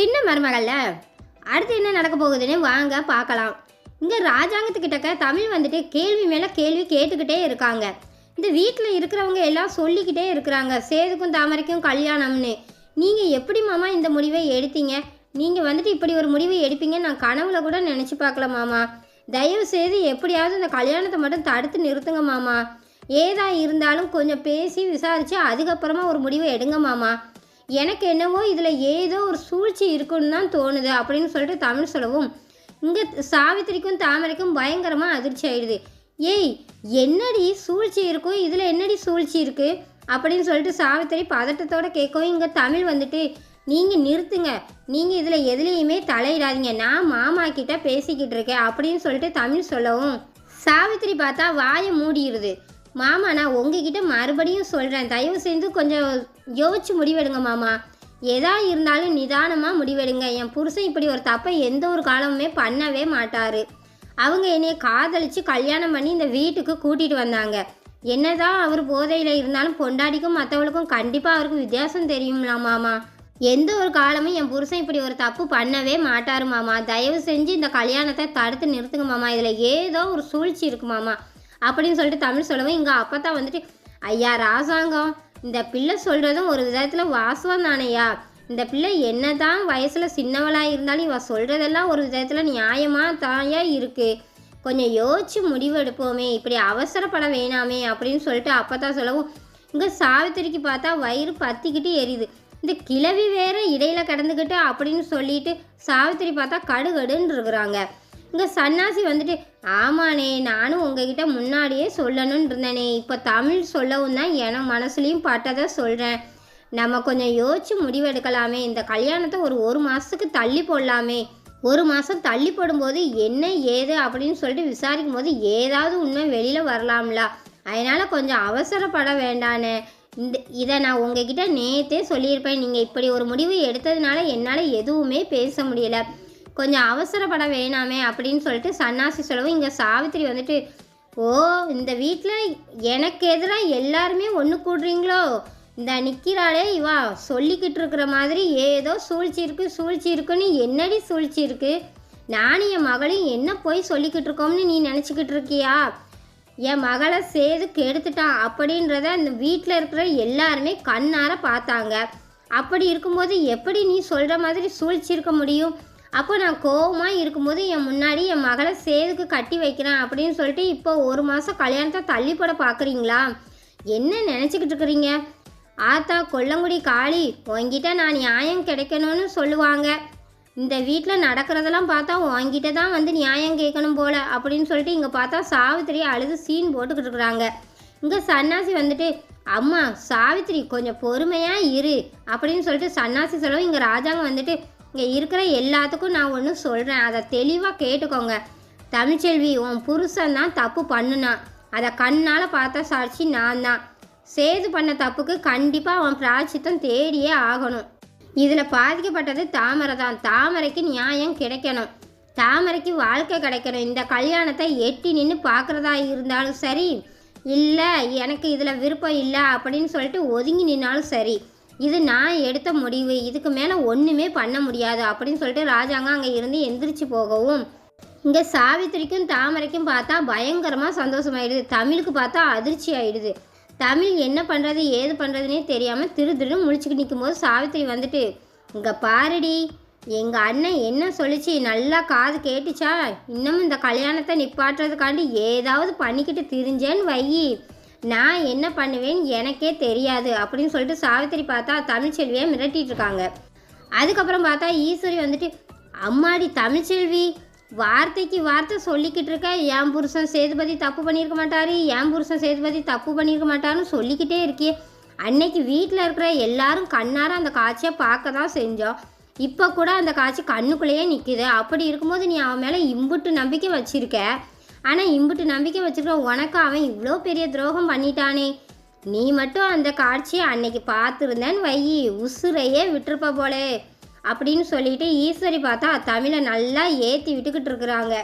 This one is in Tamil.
சின்ன மருமகள்ல அடுத்து என்ன நடக்க போகுதுன்னு வாங்க பார்க்கலாம். இங்கே ராஜாங்கத்துக்கிட்டக்க தமிழ் வந்துட்டு கேள்வி மேலே கேள்வி கேட்டுக்கிட்டே இருக்காங்க. இந்த வீட்டில் இருக்கிறவங்க எல்லாம் சொல்லிக்கிட்டே இருக்கிறாங்க. சேதுக்கும் தாமரைக்கும் கல்யாணம்னு. நீங்கள் எப்படி மாமா இந்த முடிவை எடுத்தீங்க? நீங்கள் வந்துட்டு இப்படி ஒரு முடிவை எடுப்பீங்க நான் கனவுல கூட நினச்சி பார்க்கல மாமா. தயவு செய்து எப்படியாவது இந்த கல்யாணத்தை மட்டும் தடுத்து நிறுத்துங்க மாமா. ஏதா இருந்தாலும் கொஞ்சம் பேசி விசாரித்து அதுக்கப்புறமா ஒரு முடிவை எடுங்க மாமா. எனக்கு என்னவோ இதில் ஏதோ ஒரு சூழ்ச்சி இருக்குன்னு தான் தோணுது அப்படின்னு சொல்லிட்டு தமிழ் சொல்லவும். இங்கே சாவித்திரிக்கும் தாமரைக்கும் பயங்கரமாக அதிர்ச்சி ஆயிடுது. ஏய் என்னடி சூழ்ச்சி இருக்கும் இதில் என்னடி சூழ்ச்சி இருக்குது அப்படின்னு சொல்லிட்டு சாவித்திரி பதட்டத்தோட கேட்கவும் இங்கே தமிழ் வந்துட்டு நீங்கள் நிறுத்துங்க. நீங்கள் இதில் எதுலேயுமே தலையிடாதீங்க. நான் மாமா கிட்ட பேசிக்கிட்டு இருக்கேன். அப்படின்னு சொல்லிட்டு தமிழ் சொல்லவும். சாவித்திரி பார்த்தா வாயை மூடிடுது. மாமா நான் உங்ககிட்ட மறுபடியும் சொல்கிறேன் தயவு செய்து கொஞ்சம் யோசிச்சு முடிவெடுங்க மாமா. எதா இருந்தாலும் நிதானமாக முடிவெடுங்க. என் புருஷன் இப்படி ஒரு தப்பை எந்த ஒரு காலமுமே பண்ணவே மாட்டார். அவங்க என்னை காதலித்து கல்யாணம் பண்ணி இந்த வீட்டுக்கு கூட்டிகிட்டு வந்தாங்க. என்னதான் அவர் போதையில் இருந்தாலும் பொண்டாடிக்கும் மற்றவளுக்கும் கண்டிப்பாக அவருக்கு வித்தியாசம் தெரியும்ல மாமா. எந்த ஒரு காலமும் என் புருஷன் இப்படி ஒரு தப்பு பண்ணவே மாட்டாரு மாமா. தயவு செஞ்சு இந்த கல்யாணத்தை தடுத்து நிறுத்துங்க மாமா. இதில் ஏதோ ஒரு சூழ்ச்சி இருக்கு மாமா. அப்படின்னு சொல்லிட்டு தமிழ் சொல்லவும் இங்கே அப்போ தான் வந்துட்டு ஐயா ராசாங்கம் இந்த பிள்ளை சொல்கிறதும் ஒரு விதத்தில் வாசம் தானையா இந்த பிள்ளை என்னதான் வயசில் சின்னவளாக இருந்தாலும் இவ சொல்கிறதெல்லாம் ஒரு விதத்தில் நியாயமாக தாயா இருக்குது கொஞ்சம் யோசிச்சு முடிவெடுப்போமே இப்படி அவசரப்பட வேணாமே அப்படின்னு சொல்லிட்டு அப்போ தான் சொல்லவும் இங்கே சாவித்திரிக்கு பார்த்தா வயிறு பத்திக்கிட்டு எரியுது. இந்த கிழவி வேற இடையில கிடந்துக்கிட்டு அப்படின்னு சொல்லிட்டு சாவித்திரி பார்த்தா கடுகடுன்னு இருக்கிறாங்க. இங்கே சன்னாசி வந்துட்டு ஆமாண்ணே நானும் உங்ககிட்ட முன்னாடியே சொல்லணும்னு இருந்தேனே இப்போ தமிழ் சொல்லவும் தான் என மனசுலையும் பட்டதை சொல்கிறேன் நம்ம கொஞ்சம் யோசிச்சு முடிவெடுக்கலாமே. இந்த கல்யாணத்தை ஒரு ஒரு மாதத்துக்கு தள்ளி போடலாமே. ஒரு மாதம் தள்ளி போடும்போது என்ன ஏது அப்படின்னு சொல்லிட்டு விசாரிக்கும் போது ஏதாவது உண்மை வெளியில் வரலாம்ல. அதனால் கொஞ்சம் அவசரப்பட வேண்டானே இந்த இதை நான் உங்ககிட்ட நேத்தே சொல்லியிருப்பேன். நீங்கள் இப்படி ஒரு முடிவு எடுத்ததுனால என்னால் எதுவுமே பேச முடியலை. கொஞ்சம் அவசரப்பட வேணாமே அப்படின்னு சொல்லிட்டு சன்னாசி சொல்லவும் இங்கே சாவித்திரி வந்துட்டு ஓ இந்த வீட்டில் எனக்கு எதிராக எல்லாருமே ஒன்று கூடுறீங்களோ? இந்த நிற்கிறாளே இவா சொல்லிக்கிட்டு இருக்கிற மாதிரி ஏதோ சூழ்ச்சி இருக்கு சூழ்ச்சி இருக்குன்னு என்னடி சூழ்ச்சி இருக்கு? நானும் என் மகளையும் என்ன போய் சொல்லிக்கிட்டு இருக்கோம்னு நீ நினச்சிக்கிட்டு இருக்கியா? என் மகளை சேது கெடுத்துட்டான் அப்படின்றத அந்த வீட்டில் இருக்கிற எல்லாருமே கண்ணார பார்த்தாங்க. அப்படி இருக்கும்போது எப்படி நீ சொல்கிற மாதிரி சூழ்ச்சி இருக்க முடியும்? அப்போ நான் கோபமாக இருக்கும்போது என் முன்னாடி என் மகளை சேதுக்கு கட்டி வைக்கிறேன் அப்படின்னு சொல்லிட்டு இப்போ ஒரு மாதம் கல்யாணத்தை தள்ளிப்பட பார்க்குறீங்களா என்ன நினச்சிக்கிட்டு இருக்கிறீங்க? ஆத்தா கொல்லங்குடி காளி உங்ககிட்ட நான் நியாயம் கிடைக்கணும்னு சொல்லுவாங்க. இந்த வீட்டில் நடக்கிறதெல்லாம் பார்த்தா உன்கிட்ட தான் வந்து நியாயம் கேட்கணும் போல் அப்படின்னு சொல்லிட்டு இங்கே பார்த்தா சாவித்திரி அழுது சீன் போட்டுக்கிட்டு இருக்கிறாங்க. இங்கே சன்னாசி வந்துட்டு அம்மா சாவித்திரி கொஞ்சம் பொறுமையாக இரு அப்படின்னு சொல்லிட்டு சன்னாசி சொல்லவும் இங்கே ராஜாங்க வந்துட்டு இங்கே இருக்கிற எல்லாத்துக்கும் நான் ஒன்று சொல்கிறேன் அதை தெளிவாக கேட்டுக்கோங்க. தமிழ்ச்செல்வி உன் புருஷன் தான் தப்பு பண்ணுனான் அதை கண்ணால் பார்த்த சாட்சி நான் தான். சேது பண்ண தப்புக்கு கண்டிப்பாக அவன் பிராச்சித்தம் தேடியே ஆகணும். இதில் பாதிக்கப்பட்டது தாமரை தான். தாமரைக்கு நியாயம் கிடைக்கணும். தாமரைக்கு வாழ்க்கை கிடைக்கணும். இந்த கல்யாணத்தை எட்டி நின்று பார்க்குறதா இருந்தாலும் சரி இல்லை எனக்கு இதில் விருப்பம் இல்லை அப்படின்னு சொல்லிட்டு ஒதுங்கி நின்னாலும் சரி இது நான் எடுத்த முடிவு இதுக்கு மேலே ஒன்றுமே பண்ண முடியாது அப்படின்னு சொல்லிட்டு ராஜாங்க அங்கே இருந்து எந்திரிச்சு போகவும் இங்கே சாவித்திரிக்கும் தாமரைக்கும் பார்த்தா பயங்கரமாக சந்தோஷமாயிடுது. தமிழுக்கு பார்த்தா அதிர்ச்சி ஆயிடுது. தமிழ் என்ன பண்ணுறது ஏது பண்ணுறதுனே தெரியாமல் திரு திருன்னு முழிச்சுக்கிட்டு நிற்கும்போது சாவித்திரி வந்துட்டு இங்கே பாருடி எங்கள் அண்ணன் என்ன சொல்லிச்சு நல்லா காது கேட்டுச்சா? இன்னமும் இந்த கல்யாணத்தை நிப்பாட்டுறதுக்காண்டி ஏதாவது பண்ணிக்கிட்டு திரிஞ்சேன்னு வை நான் என்ன பண்ணுவேன்னு எனக்கே தெரியாது அப்படின்னு சொல்லிட்டு சாவித்திரி பார்த்தா தமிழ்ச்செல்வியை மிரட்டிட்டு இருக்காங்க அதுக்கப்புறம் பார்த்தா ஈஸ்வரி வந்துட்டு அம்மாடி தமிழ்ச்செல்வி வார்த்தைக்கு வார்த்தை சொல்லிக்கிட்டு இருக்க. என் புருஷன் சேதுபதி தப்பு பண்ணியிருக்க மாட்டாரு. என் புருஷன் சேதுபதி தப்பு பண்ணியிருக்க மாட்டாருன்னு சொல்லிக்கிட்டே இருக்கியே. அன்னைக்கு வீட்டில் இருக்கிற எல்லாரும் கண்ணார அந்த காட்சியை பார்க்க தான் செஞ்சோம். இப்போ கூட அந்த காட்சி கண்ணுக்குள்ளேயே நிற்குது அப்படி இருக்கும்போது நீ அவன் மேலே இம்புட்டு நம்பிக்கை வச்சுருக்க. ஆனால் இம்புட்டு நம்பிக்கை வச்சுருக்க உனக்கு அவன் இவ்வளோ பெரிய துரோகம் பண்ணிட்டானே. நீ மட்டும் அந்த காட்சியை அன்னைக்கு பார்த்துருந்தேன்னு வையி உசுரையே விட்டுருப்ப போலே அப்படின்னு சொல்லிட்டு ஈஸ்வரி பார்த்தா தமிழை நல்லா ஏற்றி விட்டுக்கிட்டு இருக்கிறாங்க.